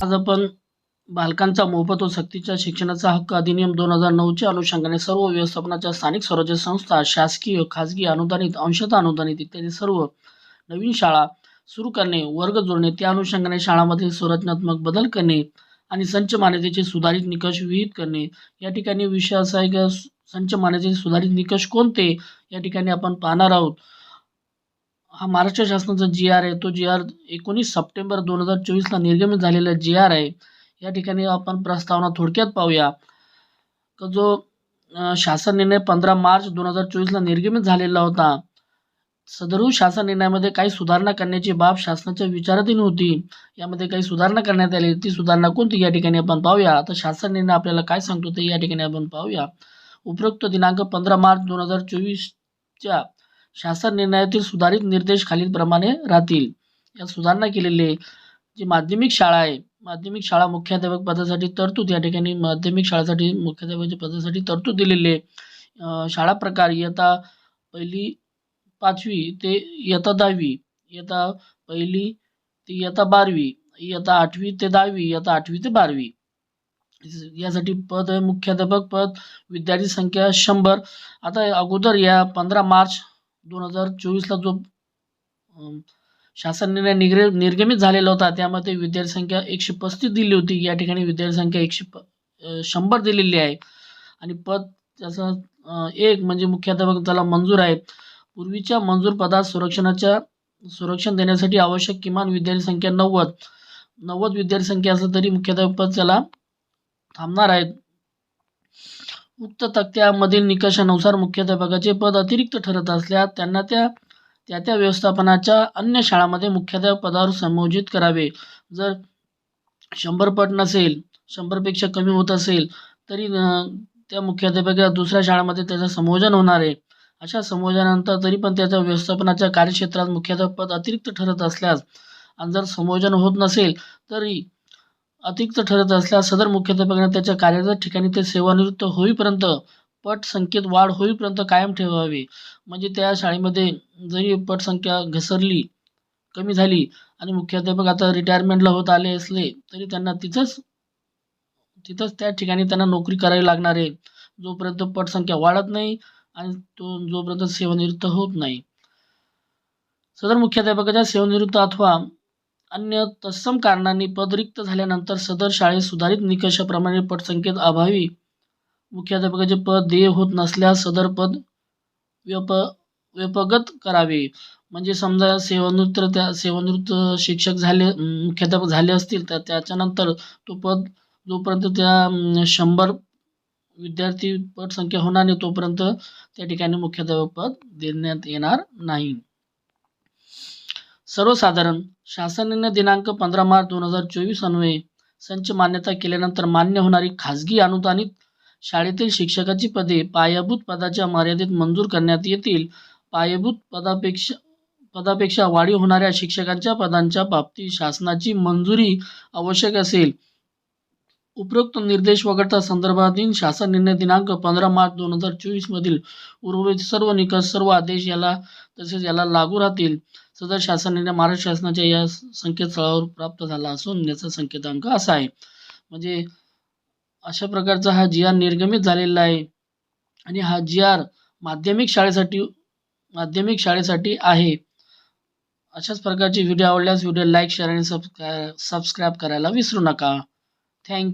आज आपण बालकांचा मोफत व सक्तीच्या शिक्षणाचा हक्क अधिनियम दोन हजार नऊच्या अनुषंगाने सर्व व्यवस्थापनाच्या स्थानिक स्वराज्य संस्था शासकीय खाजगी अनुदानित अंशतः अनुदानित इत्यादी सर्व नवीन शाळा सुरू करणे वर्ग जोडणे त्या अनुषंगाने शाळांमध्ये संरचनात्मक बदल करणे आणि संच मान्यतेचे सुधारित निकष विहित करणे. या ठिकाणी विषय असा आहे की संच मान्यतेचे सुधारित निकष कोणते? या ठिकाणी आपण पाहणार आहोत. हा महाराष्ट्र शासनाचा जी आर आहे. तो जी आर एकोणीस सप्टेंबर दोन हजार चोवीसला निर्गमित झालेला जी आर आहे. या ठिकाणी आपण प्रस्तावना थोडक्यात पाहूया. का जो शासन निर्णय पंधरा मार्च दोन हजार चोवीसला निर्गमित झालेला होता. सदरू शासन निर्णयामध्ये काही सुधारणा करण्याची बाब शासनाच्या विचाराधीन होती. यामध्ये काही सुधारणा करण्यात आली. ती सुधारणा कोणती या ठिकाणी आपण पाहूया. आता शासन निर्णय आपल्याला काय सांगतो ते या ठिकाणी आपण पाहूया. उपरोक्त दिनांक पंधरा मार्च दोन हजार चोवीसच्या शासन निर्णयातील सुधारित निर्देश खालीलप्रमाणे राहतील. यात सुधारणा केलेले जी माध्यमिक शाळा आहे माध्यमिक शाळा मुख्याध्यापक पदासाठी तरतूद या ठिकाणी माध्यमिक शाळेसाठी मुख्याध्यापकाच्या पदासाठी तरतूद दिलेली आहे. शाळा प्रकार इयत्ता पहिली पाचवी ते इयत्ता दहावी इयत्ता पहिली ते इयत्ता बारावी इयत्ता आठवी ते दहावी इयत्ता आठवी ते बारावी. यासाठी पद आहे मुख्याध्यापक पद विद्यार्थी संख्या शंभर. आता अगोदर या पंधरा मार्च दोन हजार चोवीसला जो शासन निर्णय निग्रे निर्गमित झालेला होता त्यामध्ये विद्यार्थी संख्या एकशे पस्तीस दिली होती. या ठिकाणी विद्यार्थी संख्या एकशे प शंभर दिलेली आहे. आणि पद त्याचं एक म्हणजे मुख्याध्यापक त्याला मंजूर आहे पूर्वीच्या मंजूर पदात सुरक्षणाच्या सुरक्षण देण्यासाठी आवश्यक किमान विद्यार्थी संख्या नव्वद. नव्वद विद्यार्थी संख्या असलं तरी मुख्याध्यापक पद त्याला थांबणार आहेत. उक्त तक्त्यामधील निकषानुसार मुख्याध्यापकाचे पद अतिरिक्त ठरत असल्यास त्यांना त्या त्या त्या व्यवस्थापनाच्या अन्य शाळांमध्ये मुख्याध्यापक पदावर संयोजित करावे. जर शंभर पट नसेल शंभरपेक्षा कमी होत असेल तरी त्या मुख्याध्यापकाला दुसऱ्या शाळामध्ये त्याचं संयोजन होणार आहे. अशा संयोजनानंतर तरी पण त्याच्या व्यवस्थापनाच्या कार्यक्षेत्रात मुख्याध्यापक पद अतिरिक्त ठरत असल्यास आणि जर संयोजन होत नसेल तरी अतिरिक्त ठरत असल्यास सदर मुख्याध्यापकाने त्याच्या कार्यरत ठिकाणी ते सेवानिवृत्त होईपर्यंत पट संख्येत वाढ होईपर्यंत कायम ठेवावे. म्हणजे त्या शाळेमध्ये जरी पटसंख्या घसरली कमी झाली आणि मुख्याध्यापक आता रिटायरमेंटला होत आले असले तरी त्यांना तिथंच तिथंच त्या ठिकाणी त्यांना नोकरी करावी लागणार आहे. जोपर्यंत पटसंख्या वाढत नाही आणि तो जोपर्यंत सेवानिवृत्त होत नाही. सदर मुख्याध्यापकाच्या सेवानिवृत्त अथवा अन्य तत्सम कारणांनी पद रिक्त झाल्यानंतर सदर शाळेत सुधारित निकषाप्रमाणे पटसंख्येत अभावी मुख्याध्यापकाचे पद देय होत नसल्यास सदर पद व्यप व्यपगत करावे. म्हणजे समजा सेवानिवृत्त त्या सेवानिवृत्त शिक्षक झाले मुख्याध्यापक झाले असतील तर त्याच्यानंतर तो पद जोपर्यंत त्या शंभर विद्यार्थी पटसंख्या होणार नाही तोपर्यंत त्या ठिकाणी मुख्याध्यापक पद देण्यात येणार नाही. सर्वसाधारण शासनाने दिनांक पंधरा मार्च दोन हजार चोवीस अन्वये संच मान्यता केल्यानंतर मान्य होणारी खाजगी अनुदानित शाळेतील शिक्षकाची पदे पायाभूत पदाच्या मर्यादेत मंजूर करण्यात येतील. पायाभूत पदापेक्षा पदापेक्षा वाढीव होणाऱ्या शिक्षकांच्या पदांच्या बाबतीत शासनाची मंजुरी आवश्यक असेल. उपरोक्त निर्देश वगळता संदर्भातील शासन निर्णय दिनांक पंधरा मार्च दोन हजार चोवीस मधील उर्वरित सर्व निकष सर्व आदेश याला तसेच याला लागू राहतील. सदर शासन निर्णय महाराष्ट्र शासनाच्या या संकेतस्थळावर प्राप्त झाला असून याचा संकेतांक असा आहे. म्हणजे अशा प्रकारचा हा जी आर निर्गमित झालेला आहे आणि हा जी आर माध्यमिक शाळेसाठी माध्यमिक शाळेसाठी आहे. अशाच प्रकारचे व्हिडिओ आवडल्यास व्हिडिओ लाईक शेअर आणि सबस्क्राय सबस्क्राईब करायला विसरू नका. थँक्यू.